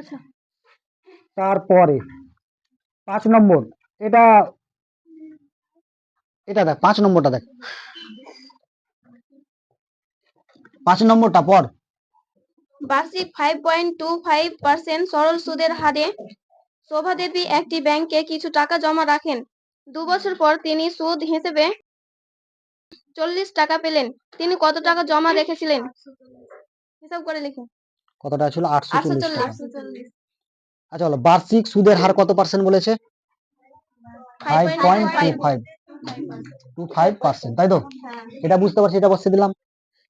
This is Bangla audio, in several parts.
আছে তারপরে পাঁচ নম্বর এটা এটা দেখ পাঁচ নম্বরটা দেখ। পাঁচ নম্বরটা পর বার্ষিক five point two five percent সরল সুদের হারে শোভা দেবী একটি ব্যাংকে কিছু টাকা জমা রাখেন। দু বছর পর তিনি সুদ হিসেবে চল্লিশ টাকা পেলেন। তিনি কত টাকা জমা রেখেছিলেন? হিসাব করে লিখুন। কতটা ছিল? আটশো আটশো চল্লিশ টাকা আচ্ছা বলো বার্ষিক সুদের হার কত পার্সেন্ট বলেছে? Five point two five two five percent তাই তো? এটা বুঝতে পারছি এটা বসে দিলাম।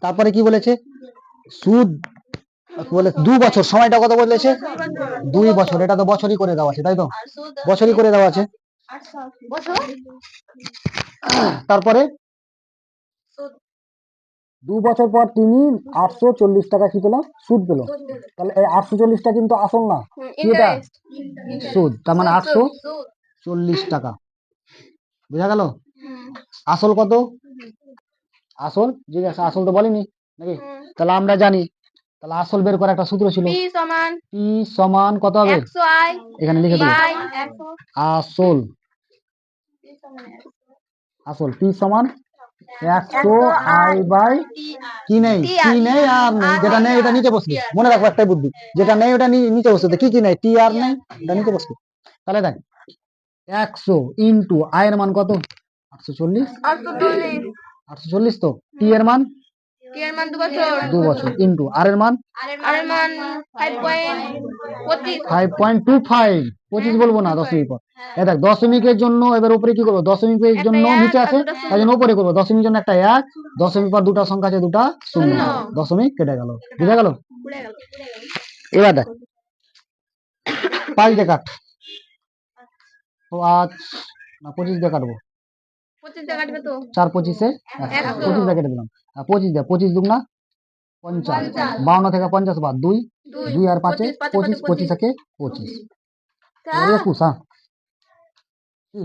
তারপরে কি বলেছে? সুদ বলে? দু বছর সময়টা কত বলেছে? দুই বছর এটা তো বছরই করে দেওয়া আছে তাই তো? বছরই করে দেওয়া আছে। তারপরে? দু বছর পর তিনি আটশো চল্লিশ টাকা কি পেল? সুদ পেল। তাহলে এই আটশো চল্লিশটা কিন্তু আসল না। এটা সুদ। তার মানে আটশো চল্লিশ টাকা। বোঝা গেল? আসল কত? আসল? জিজ্ঞাসা আসল তো বলিনি নাকি? তাহলে আমরা জানি। তাহলে আসল বের করার একটা সূত্র ছিল। পি সমান পি সমান কত হবে? এখানে লিখে একশো। আসল। আসল। পি সমান একশো আই বাই কি নেই? কি নেই আর নেই? যেটা নেই ওটা নিচে বসবে মনে রাখব একটাই বুদ্ধি। যেটা নেই ওটা নিচে বসবে কি কি নেই? টি আর নেই ওটা নিচে বসবে তাহলে দেখ একশো ইন্টু আয়ের মান কত? আটশো চল্লিশ। আটশো চল্লিশ তো? টি এর মান? এর মান দু বছর দু বছর ইন্টু আর এর মান? আর এর মান ফাইভ পয়েন্ট পঁচিশ। ফাইভ পয়েন্ট টু ফাইভ পঁচিশ বলব না দশমিক পর। এ দেখ দশমিকের জন্য এবার উপরে কি করব? দশমিকের জন্য নিচে আছে তাই জন্য উপরে করব। দশমিকের জন্য একটা এক দশমিক পর দুটা সংখ্যা আছে দুটা শূন্য। দশমিক কেটে গেল। বুঝা গেল? এবার দেখ। পাঁচ দিয়ে কাট। পাঁচ না পঁচিশ দিয়ে কাটবো। চার পঁচিশে পঁচিশ দিয়ে কেটে দিলাম। পঁচিশ দিয়ে পঁচিশ দুগুনা পঞ্চাশ। বাউন্ন থেকে পঞ্চাশ বাদ দুই। দুই আর পাঁচে পঁচিশ, পাঁচে পঁচিশ থেকে পঁচিশ একুশ হ্যাঁ। কি?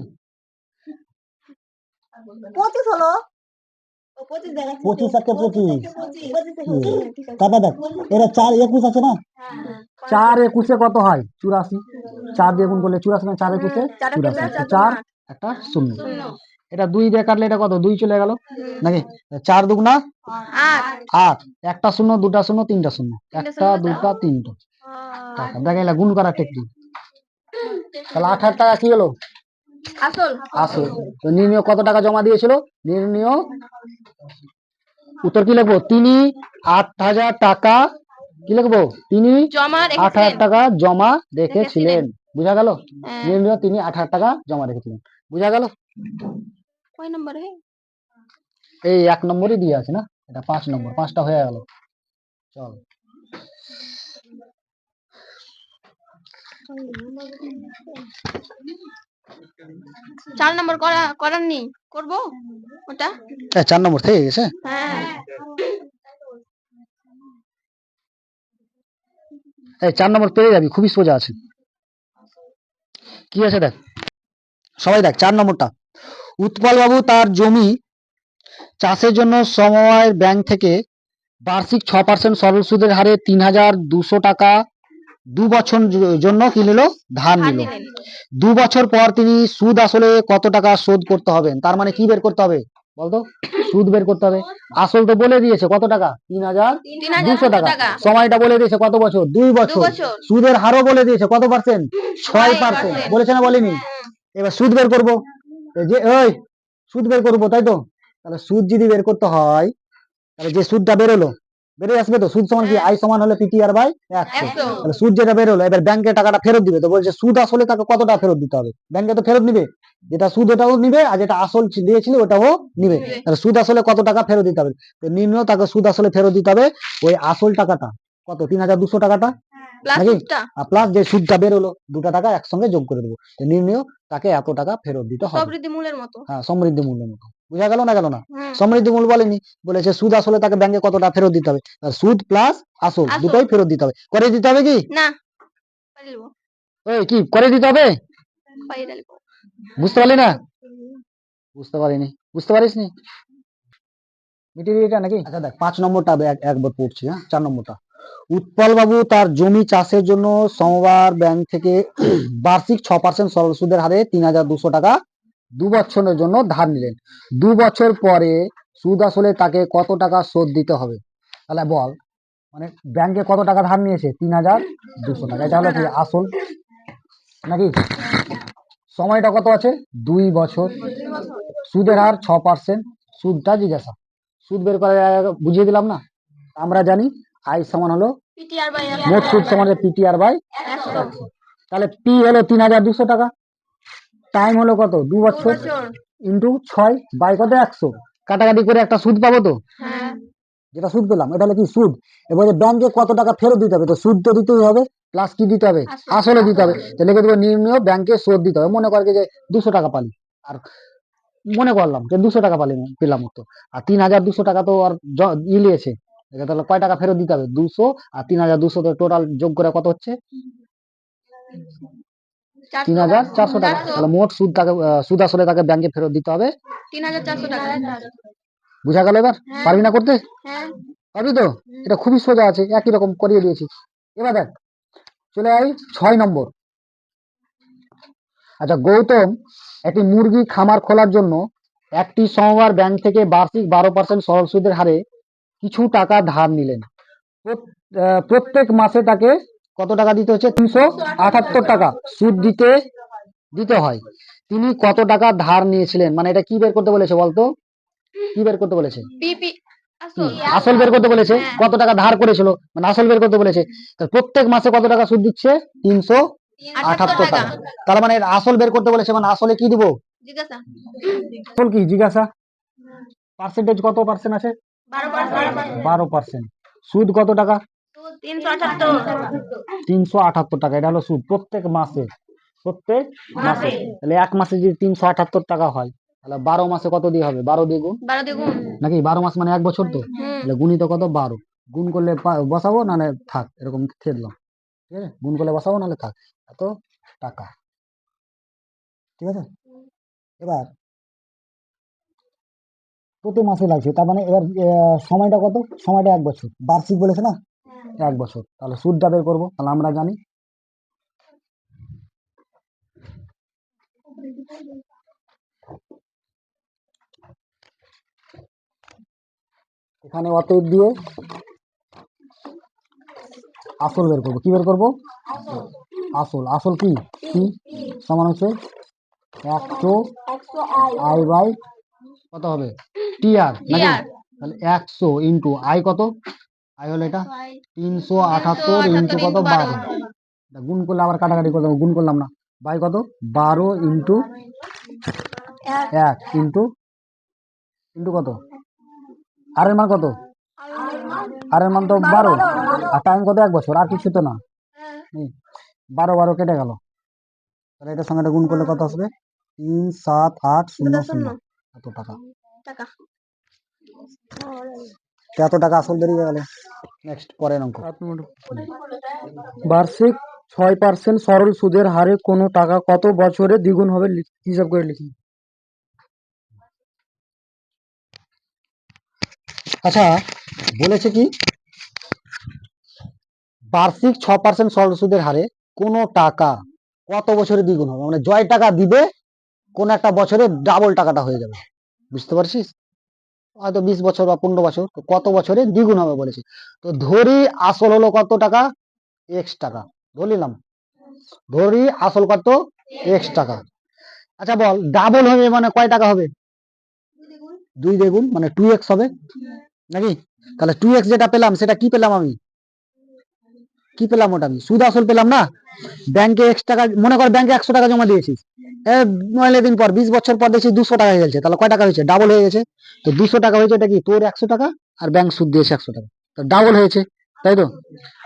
পঁচিশ হলো? ও পঁচিশ দেখা পঁচিশ একে পঁচিশ। পঁচিশ তারপর দেখ এটা চার একুশ আছে না? চার একুশে কত হয়? চুরাশি। চার দিয়ে গুণ করলে চুরাশি না চার একুশে চার একুশে চুরাশি। চার চার একটা শূন্য। এটা দুই দিয়ে কাটলে এটা কত? দুই চলে গেল? নাকি? চার দুগুণা আট। একটা শূন্য দুটা শূন্য তিনটা শূন্য। একটা দুটা তিনটা। টাকা দেখা গেল গুণ করার টেকনিক তাহলে আট হাজার টাকা কি হলো? আসল। আসো তো নির্ণয় কত টাকা জমা দিয়েছিল? নির্ণয় উত্তর কি লিখব? তিনি আট হাজার টাকা কি লিখব? তিনি আট হাজার টাকা জমা রেখেছিলেন। বুঝা গেল? হ্যাঁ। নির্ণয় তিনি আট হাজার টাকা জমা রেখেছিলেন। বুঝা গেল? কয় নম্বর? হে এই এক নম্বরই দিয়ে আছে না? এটা পাঁচ নম্বর পাঁচটা হয়ে গেল। চল। চার নম্বর করা করার নি করব ওটা? চার নম্বর থেকে গেছে? হ্যাঁ। চার নম্বর পেয়ে যাবি খুবই সোজা আছে। কি আছে দেখ? সবাই দেখ চার নম্বরটা। উৎপল বাবু তার জমি চাষের জন্য সমবায় ব্যাংক থেকে বার্ষিক ছ পার্সেন্ট সরল সুদের হারে তিন হাজার দুশো টাকা দু বছর জন্য কি নিল? ধার নিল। দু বছর পর তিনি সুদ আসলে কত টাকা শোধ করতে হবে? তার মানে কি বের করতে হবে? বলতো? সুদ বের করতে হবে। আসল তো বলে দিয়েছে কত টাকা? তিন হাজার দুশো টাকা। সময়টা বলে দিয়েছে কত বছর? দুই বছর। সুদের হারও বলে দিয়েছে কত পার্সেন্ট ছয় পার্সেন্ট বলেছে না বলেনি? এবার সুদ বের করব। যে ওই সুদ বের করব তাই তো? তাহলে সুদ যদি বের করতে হয় তাহলে যে সুদটা বেরোলো বেরিয়ে আসবে তো? সুদ সমান কি? আই সমান হলে পিটিআর বাই একশো। তাহলে সুদ যেটা বেরোলো এবার ব্যাংকে টাকাটা ফেরত দিবে তো? বলছে সুদ আসলে তাকে কত টাকা ফেরত দিতে হবে? ব্যাংকে তো ফেরত নিবে। যেটা সুদ ওটাও নিবে আর যেটা আসল দিয়েছিল ওটাও নিবে। নিবে। তাহলে সুদ আসলে কত টাকা ফেরত দিতে হবে? তো নিম্ন তাকে সুদ আসলে ফেরত দিতে হবে ওই আসল টাকাটা। কত? তিন হাজার দুশো টাকাটা? প্লাস নাকি? সুদটা আর প্লাস যে সুদটা বেরোলো দুটা টাকা একসঙ্গে যোগ করে দেবো। নির্ণয় তাকে এত টাকা ফেরত দিতে হবে। সবৃদ্ধি মূলের মতো। হ্যাঁ সমৃদ্ধি মূল্যের মতো। বুঝা গেল না গেল না। সমৃদ্ধি মূল্য বলেনি। বলেছে সুদ আসলে তাকে ব্যাংকে কত টাকা ফেরত দিতে হবে? আর সুদ প্লাস আসল আসল। দুটোই ফেরত দিতে হবে। করে দিতে হবে কি? না। ওই কি করে দিতে হবে? বুঝতে পারলি না? বুঝতে পারিনি। বুঝতে পারিস নি মিটিয়ে এটা নাকি? আচ্ছা দেখ পাঁচ নম্বরটা একবার পড়ছি হ্যাঁ? চার নম্বরটা। উৎপল বাবু তার জমি চাষের জন্য সমবার ব্যাংক থেকে বার্ষিক ছ পার্সেন্ট সরল সুদের হারে তিন হাজার দুশো টাকা দু বছরের জন্য ধার নিলেন। দু বছর পরে সুদ আসলে তাকে কত টাকা শোধ দিতে হবে? তাহলে বল মানে ব্যাংকে কত টাকা ধার নিয়েছে? তিন হাজার দুশো টাকা। এটা হলো কি আসল নাকি? সময়টা কত আছে? দুই বছর। সুদের হার ছ পার্সেন্ট সুদটা জিজ্ঞাসা। সুদ বের করে বুঝিয়ে দিলাম না? আমরা জানি আই সমান হলো মোট সুদ সমান পিটিআর বাই তাহলে পি হলো তিন হাজার দুশো টাকা। টাইম হলো কত? দু বছর। ইন্টু ছয় বাই কত? একশো। কাটাকাটি করে একটা সুদ পাবো তো? হ্যাঁ। যেটা সুদ পেলাম এটা হলো কি সুদ? এবারে ব্যাংকে কত টাকা ফেরত দিতে হবে? তো সুদ তো দিতেই হবে প্লাস কি দিতে হবে? আসল। দিতে হবে। তো লিখে দেবো নির্ণয় ব্যাংকে সুদ দিতে হবে। মনে করে যে দুশো টাকা পালি। আর মনে করলাম যে দুশো টাকা পালি পেলাম তো। আর তিন হাজার দুশো টাকা তো আর জ- ই লিয়েছে এটা তাহলে কয় টাকা ফেরত দিতে হবে? দুশো আর তিন হাজার দুশো টোটাল যোগ করে কত হচ্ছে? তিন হাজার চারশো টাকা। তাহলে মোট সুদ তাকে সুদ আসলে তাকে ব্যাংকে ফেরত দিতে হবে। তিন হাজার চারশো টাকা। বুঝা গেল এবার? হ্যাঁ। পারবি না করতে? হ্যাঁ। পারবি তো? এটা খুবই সোজা আছে একই রকম করিয়ে দিয়েছি এবার দেখ চলে আই ছয় নম্বর। আচ্ছা গৌতম একটি মুরগি খামার খোলার জন্য একটি সমবার ব্যাংক থেকে বার্ষিক বারো পার্সেন্ট সরল সুদের হারে কিছু টাকা ধার নিলেন। প্রত্যেক মাসে তাকে কত টাকা দিতে হচ্ছে? তিনশো আটাত্তর টাকা সুদ দিতে দিতে হয়। তিনি কত টাকা ধার নিয়েছিলেন? মানে এটা কি বের করতে বলেছে বলতো? কি বের করতে বলেছে? আসল। বের করতে বলেছে। হ্যাঁ। কত টাকা ধার করেছিল? মানে আসল বের করতে বলেছে। প্রত্যেক মাসে কত টাকা সুদ দিচ্ছে? তিনশো আটাত্তর টাকা। তার মানে আসল বের করতে বলেছে মানে আসলে কি দিব? জিজ্ঞাসা। আসল কি? জিজ্ঞাসা। পার্সেন্টেজ কত পার্সেন্ট আছে? বারো পার্সেন্ট। সুদ কত টাকা? তিনশো আটাত্তর টাকা। এটা হলো সুদ প্রত্যেক মাসে। প্রত্যেক মাসে। তাহলে এক মাসে যদি তিনশো আটাত্তর টাকা হয় তাহলে বারো মাসে কত দিয়ে হবে? বারো দিয়ে গুণ নাকি বারো মাস মানে এক বছর তো? তাহলে গুণিত কত? বারো। গুণ করলে বসাবো নাহলে থাক এরকম খেদলাম ঠিক আছে? গুণ করলে বসাবো নাহলে থাক। এত টাকা। ঠিক আছে? এবার প্রতি মাসে লাগছে। তার মানে এবার সময়টা কত? সময়টা এক বছর। বার্ষিক বলেছে না? এক বছর। তাহলে সুদটা বের করব। তাহলে আমরা জানি। এখানে অতএব দিয়ে আসল বের করব। কি বের করব? আসল। আসল কি? কি? সমান হচ্ছে একশো আই বাই কত হবে? টি আর নাকি? তাহলে একশো ইন্টু আই কত? আই হলো এটা? তিনশো আটাত্তর ইন্টু কত? বারো। গুণ করলে আবার কাটাকাটি করলাম গুণ করলাম না। বাই কত? বারো ইন্টু এক ইন্টু ইন্টু কত? আর এর মান কত? আর এর মান তো বারো। আর টাইম কত? এক বছর। আর কিছু তো না। বারো বারো কেটে গেল। তাহলে এটার সঙ্গে গুণ করলে কত আসবে? তিন সাত আট শূন্য শূন্য। এত টাকা? এত টাকা আসল বেরিয়ে গেল। নেক্সট পরের অঙ্ক। বার্ষিক ছয় পার্সেন্ট সরল সুদের হারে কোনো টাকা কত বছরে দ্বিগুণ হবে হিসাব করে লিখি আচ্ছা বলেছে কি? বার্ষিক ছ পার্সেন্ট সরল সুদের হারে কোনো টাকা কত বছরে দ্বিগুণ হবে? মানে জয় টাকা দিবে কোন একটা বছরে ডাবল টাকাটা হয়ে যাবে। বুঝতে পারছিস? হয়তো বিশ বছর বা পনেরো বছর, তো কত বছরে দ্বিগুণ হবে বলেছে। তো ধরি আসল হলো কত টাকা? এক্স টাকা ধরলিলাম ধরি আসল কত? এক্স টাকা। আচ্ছা বল ডাবল হবে মানে কয় টাকা হবে? দুই দ্বিগুণ মানে টু এক্স হবে। নাকি? তাহলে টু এক্স যেটা পেলাম, সেটা কি পেলাম আমি? কি পেলাম ওটা আমি? সুদ আসল পেলাম না? ব্যাংকে এক্স টাকা, মনে কর ব্যাংকে একশো টাকা জমা দিয়েছিস। নইলে দিন পর, বিশ বছর পর দেখছি দুশো টাকা হয়ে গেছে। তাহলে কয় টাকা হয়েছে? ডাবল হয়ে গেছে। তো দুশো টাকা হয়েছে এটা কি? তোর একশো টাকা আর ব্যাংক সুদ দিয়েছে একশো টাকা। তো ডাবল হয়েছে, তাই তো?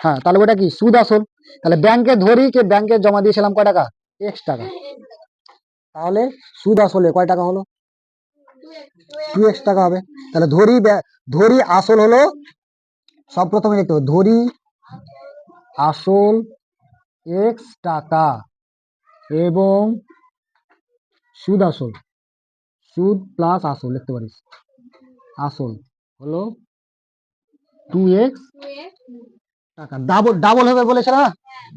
হ্যাঁ তাহলে ওটা কি? সুদ আসল। তাহলে ব্যাংকে ধরি কে? ব্যাংকে জমা দিয়েছিলাম কয় টাকা? এক্স টাকা। তাহলে সুদ আসলে কয় টাকা হলো? টু এক্স টাকা হবে। তাহলে ধরি ধরি আসল হলো, সব প্রথমে লিখতে হবে। ধরি আসল এক্স টাকা এবং সুদ আসল। সুদ প্লাস আসল, লিখতে পারিস। আসল হলো টু এক্স টাকা। ডাবল ডাবল হবে বলেছে না?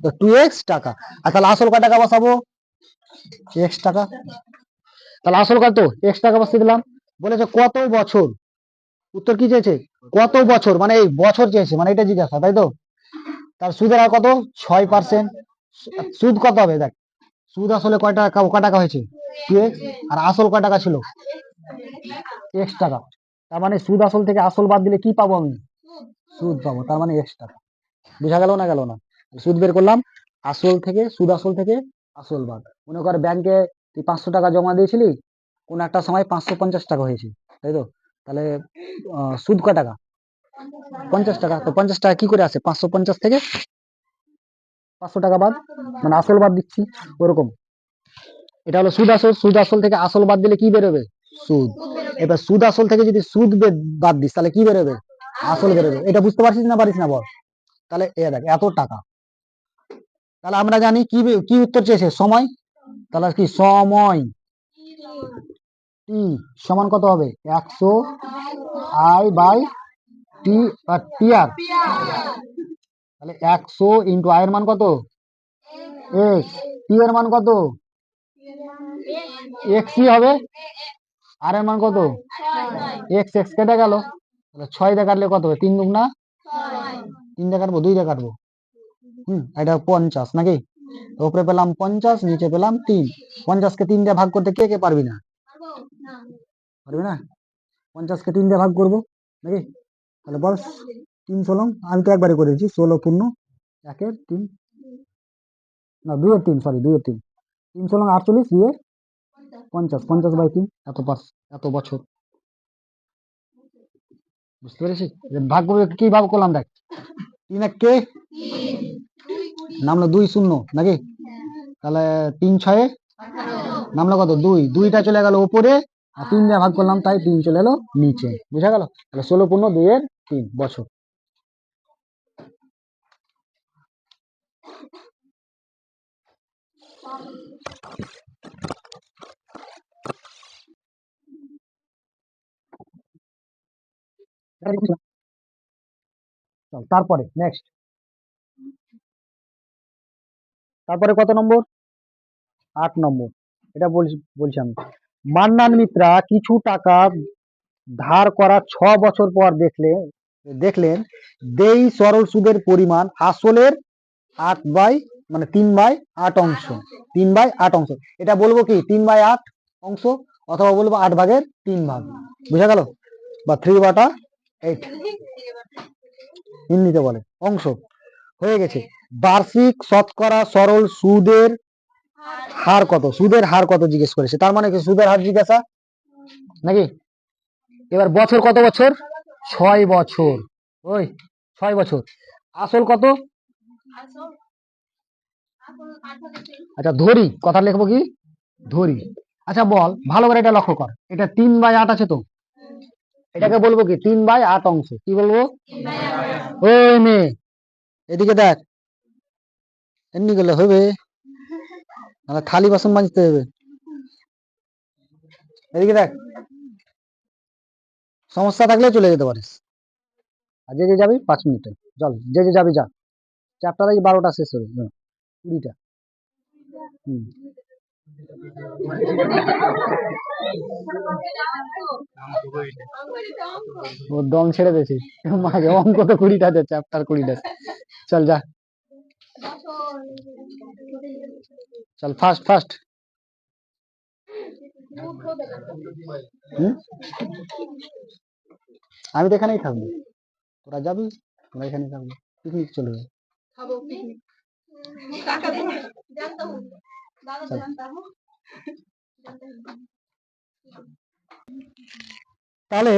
তো টু এক্স টাকা। আর তাহলে আসল কয় টাকা বসাবো? এক্স টাকা। তাহলে আসল কত? এক্স টাকা বসিয়ে দিলাম। বলেছে কত বছর? উত্তর কি চেয়েছে? কত বছর? মানে এই বছর চেয়েছে মানে এটা জিজ্ঞাসা, তাই তো? তার সুদের হার কত? ছয় পার্সেন্ট সুদ কত হবে? দেখ সুদ আসলে কয় টাকা কয় টাকা হয়েছে? টু এক্স আর আসল কয় টাকা ছিল? এক্স টাকা। তার মানে সুদ আসল থেকে আসল বাদ দিলে কি পাবো আমি? সুদ পাবো, তার মানে এক্স টাকা। বুঝা গেল না গেল না? সুদ বের করলাম, আসল থেকে, সুদ আসল থেকে আসল বাদ। মনে কর ব্যাংকে তুই পাঁচশো টাকা জমা দিয়েছিলি, কোন একটা সময় পাঁচশো পঞ্চাশ টাকা হয়েছে, তাই তো? তাহলে সুদ কয় টাকা? পঞ্চাশ টাকা। তো পঞ্চাশ টাকা কি করে আসে? পাঁচশো পঞ্চাশ থেকে পাঁচশো টাকা বাদ মানে আসল বাদ দিচ্ছি, ওরকম। এটা হলো সুদ আসল সুদ আসল থেকে আসল বাদ দিলে কি বেরোবে? সুদ। এবার সুদ আসল থেকে যদি সুদ বাদ দিস, তাহলে কি বেরোবে? আসল বেরোবে। এটা বুঝতে পারছিস না পারিস না বল? তাহলে এ দেখ, এত টাকা। তাহলে আমরা জানি কি কি উত্তর চেয়েছে? সময়? তাহলে কি সময়? টি সমান কত হবে? একশো আই বাই টি আর টি আর তাহলে একশো ইন্টু আয়ের মান কত? এক্স টি এর মান কত? এক্সই হবে? আর এর মান কত? এক্স এক্স কেটে গেল। তাহলে ছয় দিয়ে কাটলে কত হবে? তিন দুগুনা তিন দিয়ে কাটবো, দুই দিয়ে কাটবো। হুম, এটা পঞ্চাশ নাকি? উপরে পেলাম পঞ্চাশ, নিচে পেলাম তিন। পঞ্চাশকে তিন দিয়ে ভাগ করতে কে কে পারবি না? পারবি না? পঞ্চাশকে তিন দিয়ে ভাগ করব নাকি? তাহলে বল। তিন ষোলো আমি তো একবারে করেছি, ষোলো পূর্ণ, একের তিন, না, দুইয়ের তিন সরি দুইয়ের তিন। তিন ষোলো আটচল্লিশ দিয়ে পঞ্চাশ পঞ্চাশ বাই তিন, এত পাঁচ এত বছর। বুঝতে পেরেছি? এবার ভাগ করবে কি ভাগ করলাম দেখ? তিন এক কে? নামলো দুই শূন্য, নাকি? তাহলে তিন ছয়ে? নামলো কত? দুই। দুইটা চলে গেল উপরে, আর তিন দিয়ে ভাগ করলাম, তাই তিন চলে এলো নিচে। বুঝা গেল? তাহলে ষোলো পূর্ণ, দুইয়ের তিন, বছর চল তারপরে নেক্সট তারপরে কত নম্বর? আট নম্বর। এটা বলছি আমি। মান্নান মিত্রা কিছু টাকা ধার করা ছ বছর পর দেখলে, দেখলেন, দেই সরল সুদের পরিমাণ আসলের আট বাই মানে তিন বাই আট অংশ। তিন বাই আট অংশ। এটা বলব কি? তিন বাই আট অংশ, অথবা বলব আট ভাগের তিন ভাগ। বুঝা গেল? বা থ্রি বাটা এইট হিন্দিতে বলে। অংশ। হয়ে গেছে। বার্ষিক শতকরা সরল সুদের হার কত? সুদের হার কত জিজ্ঞেস করেছে? তার মানে কি সুদের হার জিজ্ঞাসা? নাকি? এবার বছর কত বছর? ছয় বছর। ওই ছয় বছর। আসল কত? আচ্ছা ধরি। কথা লিখব কি? ধরি। আচ্ছা বল। ভালো করে এটা লক্ষ্য কর। এটা তিন বাই আট আছে তো? এটাকে বলব কি? তিন বাই আট অংশ। কি বলব? ওই মেয়ে। এদিকে দেখ। এমনি গেলে হবে। নাহলে থালি বাসন মাজতে হবে। এদিকে দেখ। সমস্যা থাকলে চলে যেতে পারিস। আর যে যে যাবি পাঁচ মিনিটে। চল যে যে যাবি যা। চারটা থেকে বারোটা শেষ হবে। কুড়িটা। হুম। ও দম ছেড়ে দিয়েছি। মাঝে অঙ্ক তো কুড়িটা আছে চ্যাপ্টার কুড়িটা চল যা। চল ফাস্ট ফাস্ট? আমি তো এখানেই থাকব। তোরা যাবি তোরা এখানেই থাকব। পিকনিক চল। হুঁ তাহলে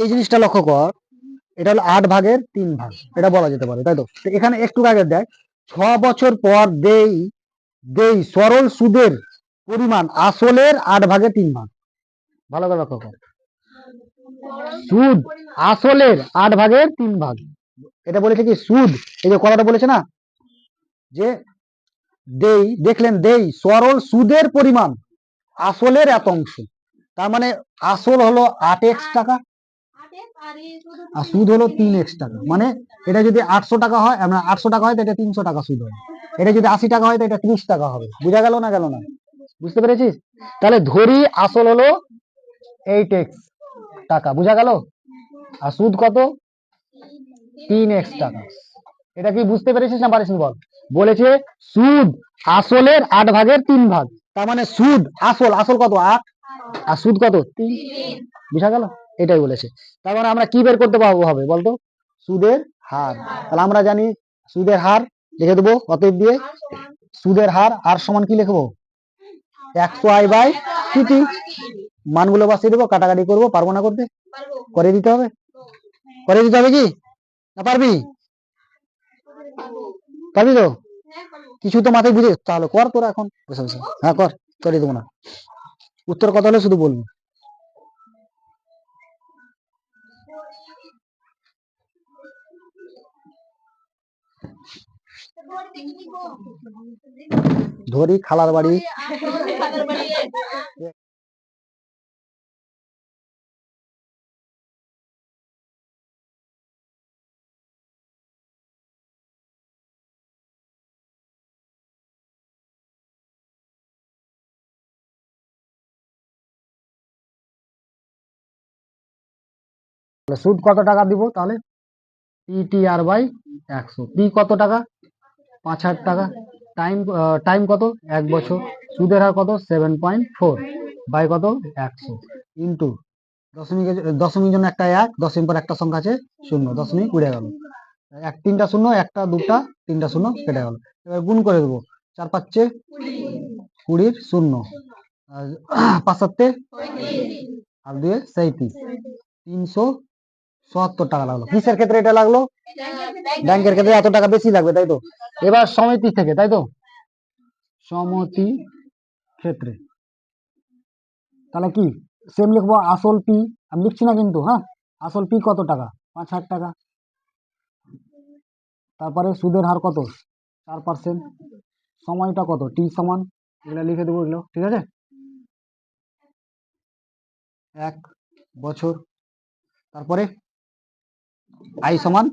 এই জিনিসটা লক্ষ্য কর। এটা হলো আট ভাগের তিন ভাগ। এটা বলা যেতে পারে তাই তো এখানে একটু আগে দেখ ছ বছর পর দেই দেই সরল সুদের পরিমাণ আসলের আট ভাগের তিন ভাগ। ভালো করে লক্ষ্য কর। সুদ আসলের আট ভাগের তিন ভাগ। এটা বলেছে কি? সুদ। এই যে কথাটা বলেছে না? যে দেই, দেখলেন দেই, সরল সুদের পরিমাণ, আসলের এত অংশ। তার মানে আসল হলো আট এক্স টাকা, আর সুদ হলো তিন এক্স টাকা। মানে এটা যদি আটশো টাকা হয়, আমরা আটশো টাকা হয়, তো এটা তিনশো টাকা সুদ হবে এটা যদি আশি টাকা হয়, তো এটা ত্রিশ টাকা হবে। বুঝা গেল না গেল না? বুঝতে পেরেছিস? তাহলে ধরি আসল হলো এইট এক্স টাকা। বুঝা গেল? আর সুদ কত? তিন এক্স টাকা। এটা কি বুঝতে পেরেছিস না পারিস বল? বলেছে সুদ আসলের আট ভাগের তিন ভাগ। তার মানে সুদ আসল আসল কত? আট? আর সুদ কত? বুঝা গেল? এটাই বলেছে। তার মানে আমরা কি বের করতে পারব হবে বলতো? সুদের হার। তাহলে আমরা জানি সুদের হার লিখে দেবো, অতএব দিয়ে সুদের হার, আর সমান কি লিখব? একশো আই বাই টি মানগুলো বাসিয়ে দেবো, কাটাকাটি করব, পারব না করতে? করে দিতে হবে? করে দিতে হবে কি? না পারবি? পারবি তো? কিছু তো মাথায় বুঝে তাহলে কর তোরা এখন। বসে বসে। হ্যাঁ কর। করে দেবো না। উত্তর কথা হলে শুধু বলবি। ধরি খালার বাড়ি। তাহলে সুদ কত টাকা দিব তাহলে? পি আর বাই একশো। পি কত টাকা? পাঁচ হাজার টাকা। টাইম টাইম কত? এক বছর। সুদের হার কত? সেভেন পয়েন্ট ফোর বাই কত? একশো। ইন্টু দশমিক দশমিক জন্য একটা এক, দশমিক পর একটা সংখ্যা আছে শূন্য। দশমিক উড়ে গেল। এক তিনটা শূন্য, একটা দুটা তিনটা শূন্য কেটে গেল। এবার গুণ করে দেবো। চার পাঁচে কুড়ির শূন্য। পাঁচ সাতে আর দুয়ে সেইতিরিশ। তিনশো চুয়াত্তর টাকা লাগল। কিসের ক্ষেত্রে এটা লাগল? ব্যাংকের ক্ষেত্রে এত টাকা বেশি লাগবে, তাই তো? এবার সমিতি থেকে, তাই তো? সমতি ক্ষেত্রে। তাহলে কি? সেম লিখব, আসল পি, আমি লিখছি না কিন্তু হ্যাঁ? আসল পি কত টাকা? পাঁচ হাজার টাকা। তারপরে সুদের হার কত? চার পার্সেন্ট সময়টা কত? টি সমান, এগুলো লিখে দেবো এগুলো, ঠিক আছে? এক বছর। তারপরে? আই সমান?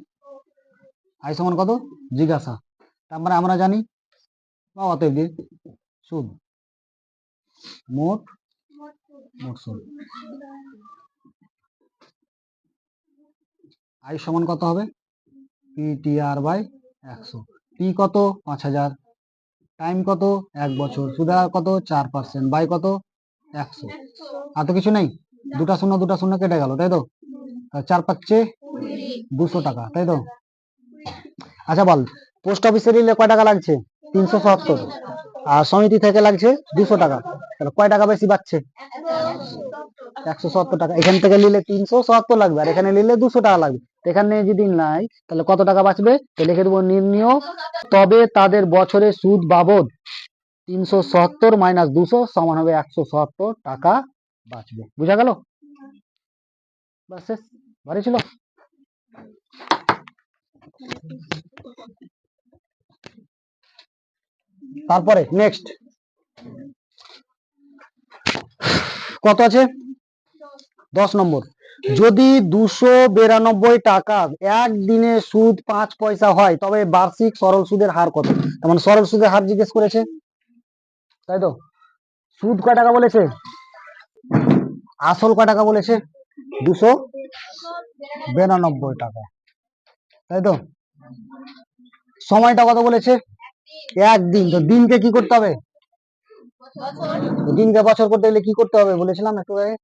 আই সমান কত? জিজ্ঞাসা। তারপরে আমরা জানি বা অতএব দিয়ে সুদ মোট? মোট সুদ আই সমান কত হবে? পি টি আর বাই একশো। পি কত? পাঁচ হাজার। টাইম কত? এক বছর। সুদের হার কত? চার পার্সেন্ট। বাই কত? একশো। আর তো কিছু নেই। দুটা শূন্য দুটা শূন্য কেটে গেল, তাই তো? চার পাচ্ছে দুশো টাকা, তাই তো? আচ্ছা বল, পোস্ট অফিসে নিলে কয় টাকা লাগছে? তিনশো সত্তর। আর সমিতি থেকে লাগছে দুশো টাকা। তাহলে কয় টাকা বেশি পাচ্ছে একশো সত্তর টাকা। এখান থেকে নিলে তিনশো সত্তর লাগবে, আর এখানে নিলে দুশো টাকা লাগবে। এখানে যদি নাই, তাহলে কত টাকা বাঁচবে? লিখে দেবো নির্ণয়। তবে তাদের বছরে সুদ বাবদ তিনশো সত্তর মাইনাস দুশো সমান হবে একশো সত্তর টাকা বাঁচবে। বুঝা গেল? বাস শেষ। ভারী ছিল। তারপরে নেক্সট কত আছে? দশ নম্বর। যদি দুশো বিরানব্বই টাকা একদিনে সুদ পাঁচ পয়সা হয়, তবে বার্ষিক সরল সুদের হার কত? তার মানে সরল সুদের হার জিজ্ঞেস করেছে। তাই তো? সুদ কয় টাকা বলেছে? আসল কয় টাকা বলেছে? দুশো বিরানব্বই টাকা। তাই তো সময়টা কত বলেছে? একদিন। তো দিনকে কি করতে হবে? দিনকে বছর করতে গেলে কি করতে হবে বলেছিলাম একটু আগে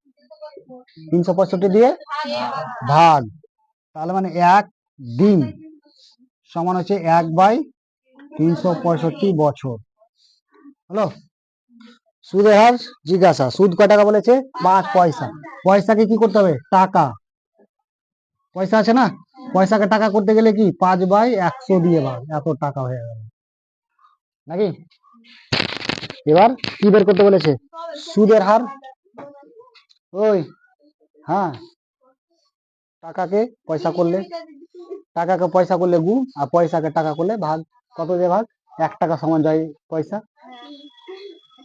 তিনশো পঁয়ষট্টি দিয়ে ভাগ। তাহলে মানে এক দিন সমান হচ্ছে এক বাই তিনশো পঁয়ষট্টি বছর। হলো? সুদের হার জিজ্ঞাসা। সুদ কয় টাকা বলেছে? পাঁচ পয়সা। পয়সাকে কি করতে হবে? টাকা। পয়সা আছে না? পয়সাকে টাকা করতে গেলে কি পাঁচ বাই একশো দিয়ে ভাগ এত টাকা হয়ে গেল। নাকি? এবার কি বের করতে বলেছে? সুদের হার। ওই হ্যাঁ। টাকাকে পয়সা করলে টাকাকে পয়সা করলে গুণ আর পয়সাকে টাকা করলে ভাগ। কত দিয়ে ভাগ? এক টাকা সমান যায় পয়সা।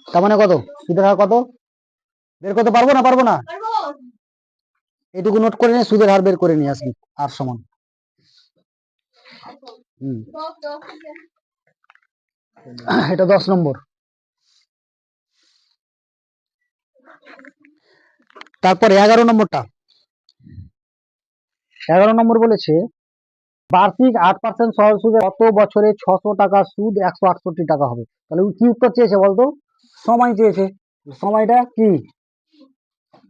তার মানে কত? সুদের হার কত? বের করতে পারব না? পারব না? এটুকু নোট করে নিয়ে সুদের হার বের করে নিয়ে আসবি আর সমান। এটা দশ নম্বর। তারপরে এগারো নম্বরটা। এগারো নম্বর বলেছে, বার্ষিক আট পার্সেন্ট সরল সুদে কত বছরে ছশো টাকা সুদ একশো আটষট্টি টাকা হবে? তাহলে কি উত্তর চেয়েছে বলতো? সময় চেয়েছে। সময়টা কি?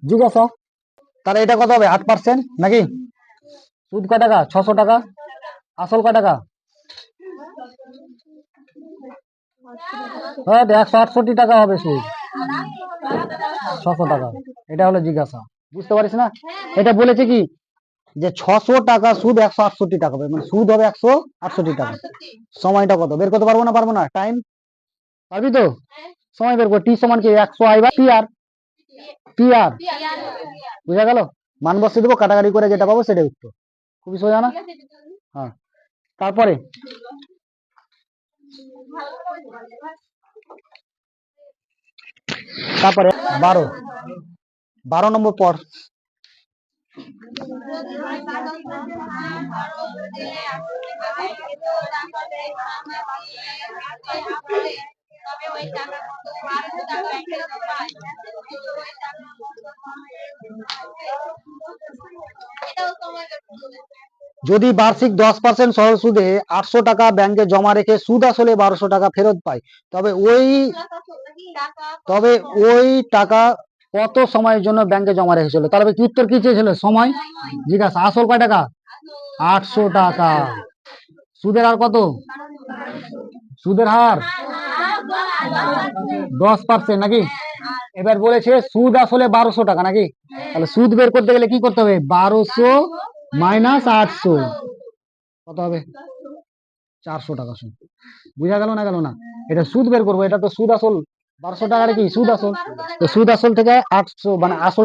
জিজ্ঞাসা। তাহলে এটা কত হবে? আট পার্সেন্ট নাকি? সুদ কয় টাকা? ছশো টাকা। আসল কয় টাকা? হ্যাঁ একশো আটষট্টি টাকা হবে সুদ ছশো টাকা। এটা হলো জিজ্ঞাসা। বুঝতে পারিস না? এটা বলেছে কি? যে ছশো টাকা সুদ একশো আটষট্টি টাকা হবে। মানে সুদ হবে একশো আটষট্টি টাকা। সময়টা কত? বের করতে পারব না পারব না? টাইম পারবি তো? সময় বের কর। টি সমান কি? একশো আই বা পি আর পি আর বুঝা গেল? মান বসে দেবো, কাটাকাটি করে যেটা পাবো সেটাই উত্তর। খুবই সোজা না? হ্যাঁ। তারপরে? তারপরে বারো। বারো নম্বর পর। যদি বার্ষিক দশ পার্সেন্ট সরল সুদে আটশো টাকা ব্যাংকে জমা রেখে সুদ আসলে বারোশো টাকা ফেরত পায় তবে ওই তবে ওই টাকা কত সময়ের জন্য ব্যাংকে জমা রেখেছিল? তাহলে কি উত্তর কি চেয়েছিল? সময়? জিজ্ঞাসা আসল কয় টাকা? আটশো টাকা। সুদের হার কত? সুদের হার? দশ পার্সেন্ট নাকি? এবার বলেছে সুদ আসলে বারোশো টাকা নাকি? তাহলে সুদ বের করতে গেলে কি করতে হবে? বারোশো মাইনাস আটশো। কত হবে? চারশো টাকা সুদ। বুঝা গেল না গেল না? এটা সুদ বের করব, এটা তো সুদ আসল। বারোশো টাকার কি? সুদ আসল। তো সুদ আসল থেকে আটশো মানে আসল